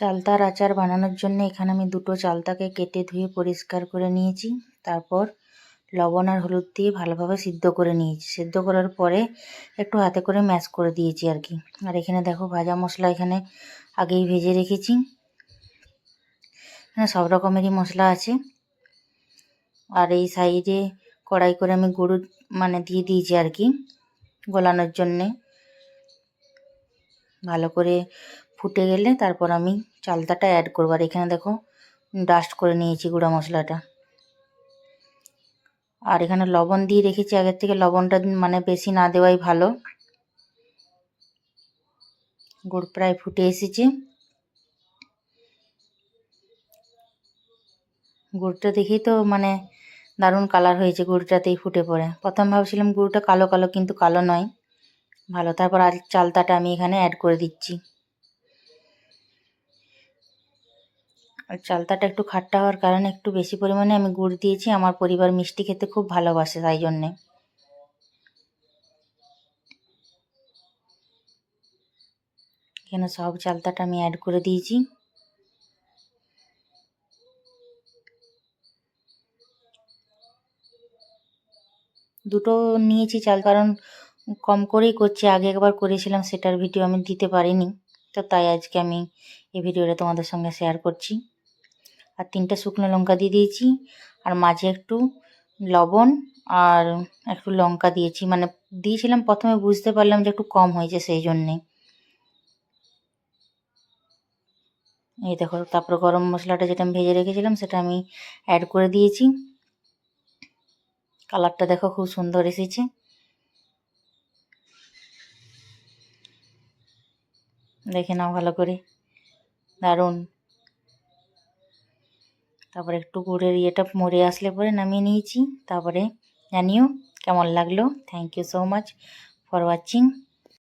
চালতার আচার বানানোর জন্য এখানে আমি দুটো চালতাকে কেটে ধুয়ে পরিষ্কার করে নিয়েছি। তারপর লবণ আর হলুদ দিয়ে ভালোভাবে সিদ্ধ করে নিয়েছি। সিদ্ধ করার পরে একটু হাতে করে ম্যাশ করে দিয়েছি আর কি। আর এখানে দেখো ভাজা মশলা এখানে আগেই ভেজে রেখেছি। এখানে সব রকমেরই মশলা আছে। আর এই সাইডে কড়াই করে আমি গরু মানে দিয়ে দিয়েছি আর কি গলানোর জন্যে। ভালো করে ফুটে গেলে তারপর আমি চালতাটা অ্যাড করব। আর এখানে দেখো ডাস্ট করে নিয়েছি গুঁড়া মশলাটা। আর এখানে লবণ দিয়ে রেখেছি, আগের থেকে লবণটা মানে বেশি না দেওয়াই ভালো। গুড় প্রায় ফুটে এসেছে। গুড়টা দেখেই তো মানে দারুণ কালার হয়েছে গুড়টাতেই ফুটে পড়ে। প্রথম ভাবছিলাম গুড়টা কালো কালো, কিন্তু কালো নয়। ভালো, তারপর আর চালতাটা আমি এখানে অ্যাড করে দিচ্ছি। আর চালতাটা একটু খাট্টা হওয়ার কারণে একটু বেশি পরিমাণে আমি গুড় দিয়েছি। আমার পরিবার মিষ্টি খেতে খুব ভালোবাসে তাই জন্যে। এখানে সব চালতাটা আমি অ্যাড করে দিয়েছি। দুটো নিয়েছি চাল, কারণ কম করেই করছি। আগে একবার করেছিলাম, সেটার ভিডিও আমি দিতে পারিনি। তো তাই আজকে আমি এই ভিডিওটা তোমাদের সঙ্গে শেয়ার করছি। আর তিনটে শুকনো লঙ্কা দিয়ে দিয়েছি। আর মাঝে একটু লবণ আর একটু লঙ্কা দিয়েছি। মানে দিয়েছিলাম, প্রথমে বুঝতে পারলাম যে একটু কম হয়েছে সেই জন্যে। এই দেখো, তারপর গরম মশলাটা যেটা আমি ভেজে রেখেছিলাম, সেটা আমি অ্যাড করে দিয়েছি। কালারটা দেখো খুব সুন্দর এসেছে। দেখে নাও ভালো করে। দারুণ। তারপরে একটু গুড়ের ইয়েটা মরে আসলে পরে নামিয়ে নিয়েছি। তারপরে জানিও কেমন লাগল। Thank you so much for watching